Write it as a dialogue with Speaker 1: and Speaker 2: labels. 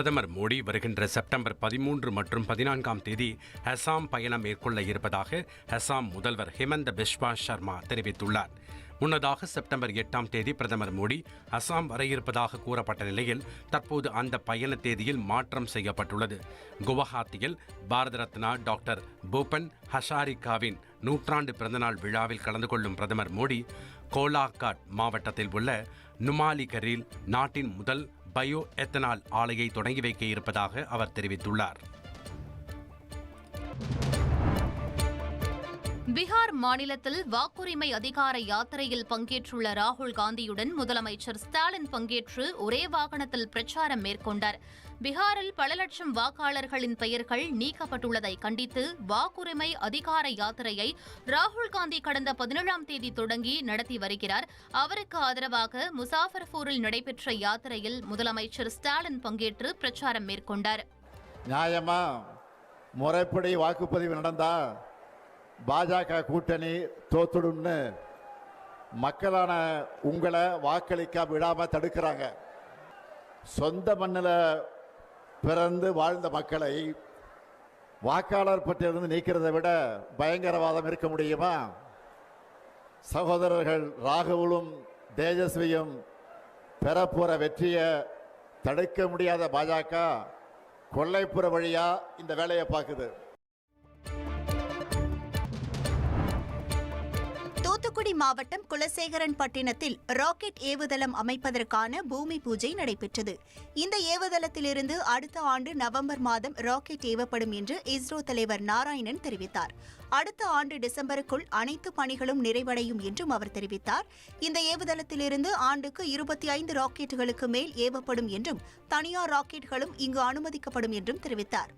Speaker 1: பிரதமர் மோடி வருகின்ற செப்டம்பர் பதிமூன்று மற்றும் பதினான்காம் தேதி அசாம் பயணம் மேற்கொள்ள இருப்பதாக அசாம் முதல்வர் ஹிமந்த பிஸ்வா சர்மா தெரிவித்துள்ளார். முன்னதாக செப்டம்பர் எட்டாம் தேதி பிரதமர் மோடி அசாம் வர இருப்பதாக கூறப்பட்ட நிலையில் தற்போது அந்த பயண தேதியில் மாற்றம் செய்யப்பட்டுள்ளது. குவஹாத்தியில் பாரத ரத்னா டாக்டர் பூபன் ஹஷாரிகாவின் நூற்றாண்டு பிறந்தநாள் விழாவில் கலந்து கொள்ளும் பிரதமர் மோடி கோலாகாட் மாவட்டத்தில் உள்ள நுமாலிகரில் நாட்டின் முதல் பயோ எத்தனால் ஆலையை தொடங்கி வைக்க இருப்பதாக அவர் தெரிவித்துள்ளார்.
Speaker 2: பீகார் மாநிலத்தில் வாக்குரிமை அதிகார யாத்திரையில் பங்கேற்றுள்ள ராகுல் காந்தியுடன் முதலமைச்சர் ஸ்டாலின் பங்கேற்று ஒரே வாகனத்தில் பிரச்சாரம் மேற்கொண்டார். பீகாரில் பல லட்சம் வாக்காளர்களின் பெயர்கள் நீக்கப்பட்டுள்ளதை கண்டித்து வாக்குரிமை அதிகார யாத்திரையை ராகுல் காந்தி கடந்த பதினேழாம் தேதி தொடங்கி நடத்தி வருகிறார். அவருக்கு ஆதரவாக முசாஃபர்பூரில் நடைபெற்ற யாத்திரையில் முதலமைச்சர் ஸ்டாலின் பங்கேற்று பிரச்சாரம் மேற்கொண்டார்.
Speaker 3: நியாயமா முறைப்படி வாக்குப்பதிவு நடந்தா பாஜக கூட்டணி தோத்துடும்னு மக்களான உங்களை வாக்களிக்க விடாமல் தடுக்கிறாங்க. சொந்த மண்ணில் பிறந்து வாழ்ந்த மக்களை வாக்காளர் பட்டியலிருந்து நீக்கிறதை விட பயங்கரவாதம் இருக்க முடியுமா? சகோதரர்கள் ராகுலும் தேஜஸ்வியும் பெறப்போற வெற்றியை தடுக்க முடியாத பாஜக கொல்லைப்புற வழியா இந்த வேலையை பார்க்குது.
Speaker 4: தூத்துக்குடி மாவட்டம் குலசேகரன் பட்டினத்தில் ராக்கெட் ஏவுதளம் அமைப்பதற்கான பூமி பூஜை நடைபெற்றது. இந்த ஏவுதளத்திலிருந்து அடுத்த ஆண்டு நவம்பர் மாதம் ராக்கெட் ஏவப்படும் என்று இஸ்ரோ தலைவர் நாராயணன் தெரிவித்தார். அடுத்த ஆண்டு டிசம்பருக்குள் அனைத்து பணிகளும் நிறைவடையும் என்றும் அவர் தெரிவித்தார். இந்த ஏவுதளத்திலிருந்து ஆண்டுக்கு இருபத்தி ஐந்து ராக்கெட்டுகளுக்கு மேல் ஏவப்படும் என்றும் தனியார் ராக்கெட்டுகளும் இங்கு அனுமதிக்கப்படும் என்றும் தெரிவித்தார்.